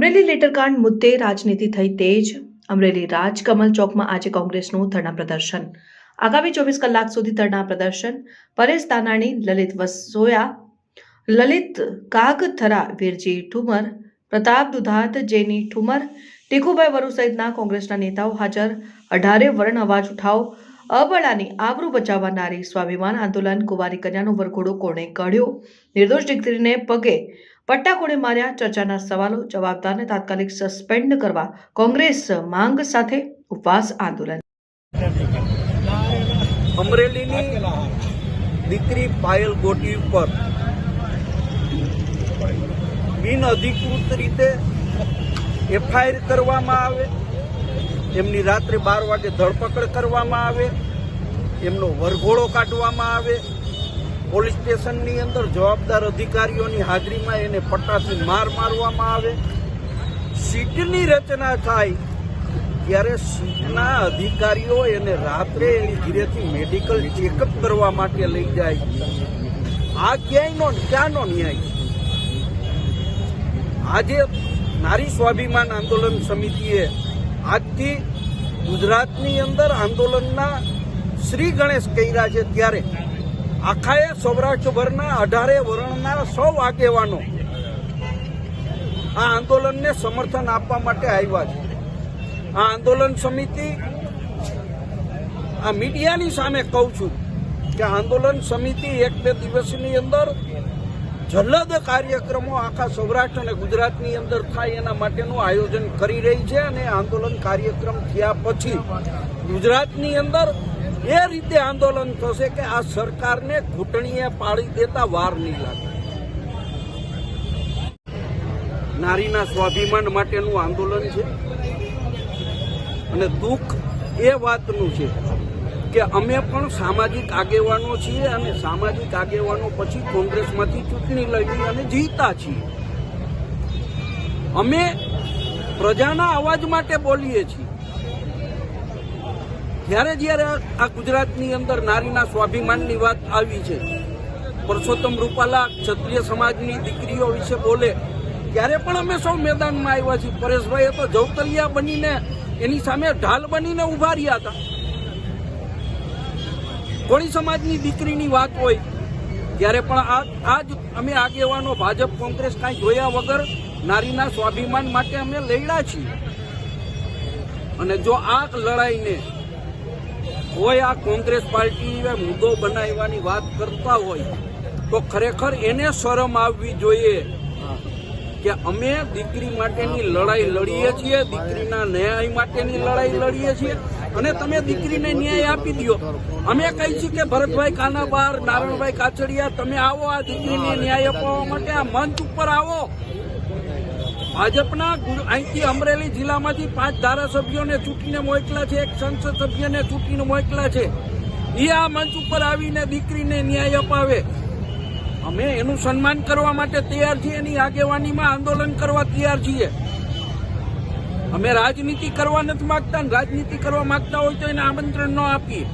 અમરેલી લેટરકાંડ મુદ્દે રાજનીતિ થઈ તેજ. અમરેલી રાજકમલ ચોકમાં આજે કોંગ્રેસનું ધરણા પ્રદર્શન. આગામી ચોવીસ કલાક સુધી ધરણા પ્રદર્શન. પરેશ દાનાણી, લલિત વસોયા, લલિત કાગથરા, વીરજી ઠુમર, પ્રતાપ દુધાત, જેની ઠુમર ટીકુભાઈ વરુ સહિતના કોંગ્રેસના નેતાઓ હાજર. અઢારે વર્ણ અવાજ ઉઠાવ. અબળાની આબરૂ બચાવવા નારી સ્વાભિમાન આંદોલન. કુંવારી કન્યાનો વરઘોડો કોણે કાઢ્યો? નિર્દોષ દીકરીને પગે પટ્ટા કોણે માર્યા ચર્ચાના સવાલો, જવાબદારને તાત્કાલિક સસ્પેન્ડ કરવા કોંગ્રેસ માંગ સાથે ઉપવાસ આંદોલન. અમરેલીની દીકરી પાયલ ગોટી ઉપર બિન અધિકૃત રીતે એફઆઈઆર કરવામાં આવે, એમની રાત્રે બાર વાગે ધરપકડ કરવામાં આવે, એમનો વરઘોડો કાઢવામાં આવે પોલીસ સ્ટેશનની અંદર જવાબદાર અધિકારીઓની હાજરીમાં એને પટ્ટાથી માર મારવામાં આવે. સીટની રચના થાય ત્યારે સીટના અધિકારીઓ એને રાત્રે એની ધીરેથી મેડિકલ ચેકઅપ કરવા માટે લઈ જાય. આ ક્યાંયનો ક્યાંનો ન્યાય? આજે નારી સ્વાભિમાન આંદોલન સમિતિએ આજથી ગુજરાતની અંદર આંદોલનના શ્રી ગણેશ કર્યા છે ત્યારે આખાએ સૌરાષ્ટ્રભરના અઢારે વર્ણના સૌ આગેવાનો આ આંદોલનને સમર્થન આપવા માટે આવ્યા છે. આ આંદોલન સમિતિ આ મીડિયાની સામે કહું છું કે આંદોલન સમિતિ એક બે દિવસની અંદર જલદ કાર્યક્રમો આખા સૌરાષ્ટ્ર અને ગુજરાતની અંદર થાય એના માટેનું આયોજન કરી રહી છે અને આંદોલન કાર્યક્રમ થયા પછી ગુજરાતની અંદર એ રીતે આંદોલન થશે કે આ સરકારને ઘૂંટણીએ પાડી દેતા વાર નહીં લાગે. નારીના સ્વાભિમાન માટેનું આંદોલન છે. અને દુઃખ એ વાતનું છે કે અમે પણ સામાજિક આગેવાનો છીએ અને સામાજિક આગેવાનો પછી કોંગ્રેસમાંથી ચૂંટણી લડી અને જીતા છીએ. અમે પ્રજાના અવાજ માટે બોલીએ છીએ. જ્યારે જ્યારે આ ગુજરાતની અંદર નારીના સ્વાભિમાનની વાત આવી છે પરસોત્તમ રૂપાલા ક્ષત્રિય સમાજની દીકરીઓ વિશે બોલે, ત્યારે પણ અમે સૌ મેદાનમાં આવ્યા છીએ. પરેશભાઈએ તો જવતલિયા બનીને એની સામે ઢાલ બનીને ઊભા રહ્યા હતા. કોળી સમાજની દીકરીની વાત હોય, ત્યારે પણ આ જ અમે આગેવાનો ભાજપ કોંગ્રેસ કાંઈ જોયા વગર નારીના સ્વાભિમાન માટે અમે લડ્યા છીએ. અને જો આ લડાઈને કોઈ આ કોંગ્રેસ પાર્ટીએ મુદ્દો બનાવવાની વાત કરતા હોય, તો ખરેખર એને શરમ આવવી જોઈએ કે અમે દીકરી માટેની લડાઈ લડીએ છીએ, દીકરીના ન્યાય માટેની લડાઈ લડીએ છીએ, અને તમે દીકરીને ન્યાય આપી દો અમે કહી છીએ કે ભરતભાઈ કાનાબાર, નારણભાઈ કાછડિયા, તમે આવો આ દીકરીને ન્યાય અપાવવા માટે, આ મંચ ઉપર આવો. ભાજપના અહીંથી અમરેલી જિલ્લામાંથી પાંચ ધારાસભ્યોને ચૂંટીને મોકલા છે, એક સંસદ સભ્યને ચૂંટીને મોકલા છે. એ આ મંચ ઉપર આવીને દીકરીને ન્યાય અપાવે. અમે એનું સન્માન કરવા માટે તૈયાર છીએ, એની આગેવાનીમાં આંદોલન કરવા તૈયાર છીએ. અમે રાજનીતિ કરવા નથી માંગતા રાજનીતિ કરવા માંગતા હોય તો એને આમંત્રણ ન આપીએ.